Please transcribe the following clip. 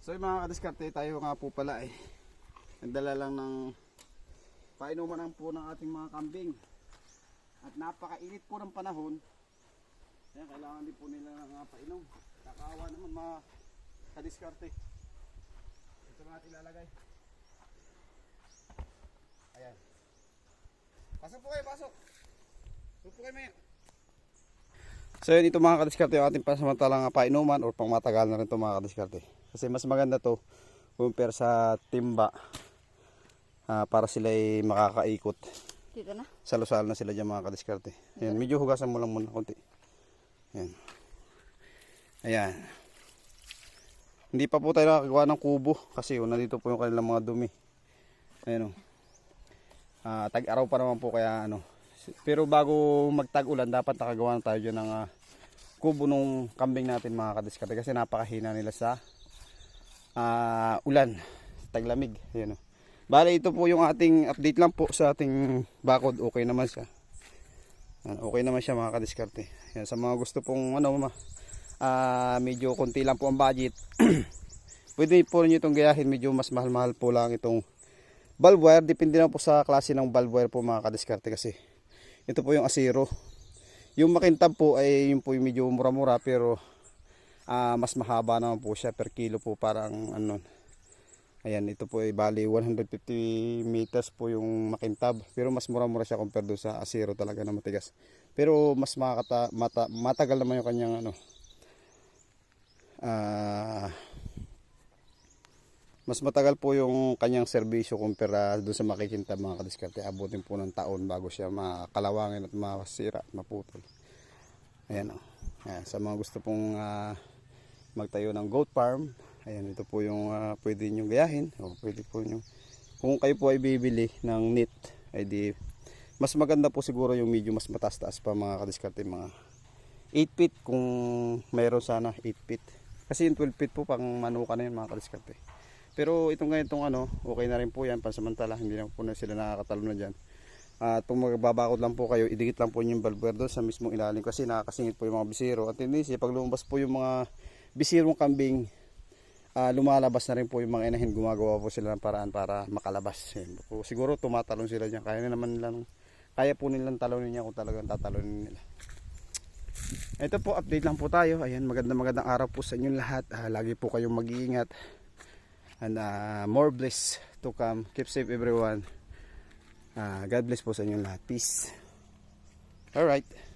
So yung mga kadiskarte, tayo nga po pala eh. Nagdala lang ng painuman ng po ng ating mga kambing. At napakainit po ng panahon. Kaya kailangan din po nila ng painom. Kakawa naman mga kadiskarte. Ito mga ilalagay. Ayan. Pasok po kayo, pasok. Pasok po kayo maya. So yun ito mga kadiskarte yung ating pasamantalang uh, painuman or pangmatagal na rin ito mga kadiskarte. Kasi mas maganda to compare sa timba ah, para sila ay makakaikot. Dito na. Salusal na sila dyan mga kadiskarte. Ayan, medyo hugasan mo lang muna konti. Ayan. Ayan. Hindi pa po tayo nakagawa ng kubo kasi oh, nandito po yung kanilang mga dumi. Ayan o. Ah, tag-araw pa naman po kaya ano. Pero bago magtag-ulan dapat nakagawa na tayo dyan ng ah, kubo nung kambing natin mga kadiskarte kasi napakahina nila sa ah, ulan. Taglamig. Ayan o. Bale, ito po yung ating update lang po sa ating bakod. Okay naman siya. Okay naman siya mga kadiskarte. Yan, sa mga gusto pong ano, ma, ah, medyo konti lang po ang budget. Pwede po rin itong gayahin. Medyo mas mahal-mahal po lang itong valve wire. Depende na po sa klase ng valve wire po mga kadiskarte kasi. Ito po yung asiro. Yung makintab po ay yung po yung medyo mura-mura pero ah, mas mahaba naman po siya per kilo po parang ano Ayan, ito po ay bali 150 meters po yung makintab. Pero mas mura-mura siya compare doon sa asero talaga na matigas. Pero mas makata, mata, matagal naman yung kanyang ano. Ah mas matagal po yung kanyang serbisyo kumpara doon sa makikintab mga kadiskarte. Abutin po ng taon bago siya makalawangin at masira at maputol. Ayan o. Ayan, sa mga gusto pong ah, magtayo ng goat farm, ayan ito po yung ah, pwede nyo gayahin. O, pwede po nyo. Kung kayo po ay bibili ng net, ay di mas maganda po siguro yung medyo mas mataas-taas pa mga kadiskarte mga 8 feet kung mayroon sana 8 feet. Kasi yung 12 feet po pang manuka na yun mga kadiskarte. Pero itong ganitong ano, okay na rin po yan pansamantala, hindi na po na sila nakakatalo na dyan. At kung magbabakod lang po kayo, idikit lang po yung doon sa mismong ilalim kasi nakakasingit po yung mga bisiro. At tendency, pag lumabas po yung mga bisirong kambing, ah, lumalabas na rin po yung mga inahin. Gumagawa po sila ng paraan para makalabas. Siguro tumatalon sila dyan. Kaya na naman nilang, kaya po nilang talonin niya kung talagang tatalonin nila. Ito po, update lang po tayo. Ayan, magandang magandang araw po sa inyong lahat. Ah, lagi po kayong mag-iingat. And ah, more bliss to come. Keep safe everyone. Ah, God bless po sa inyong lahat. Peace. Alright.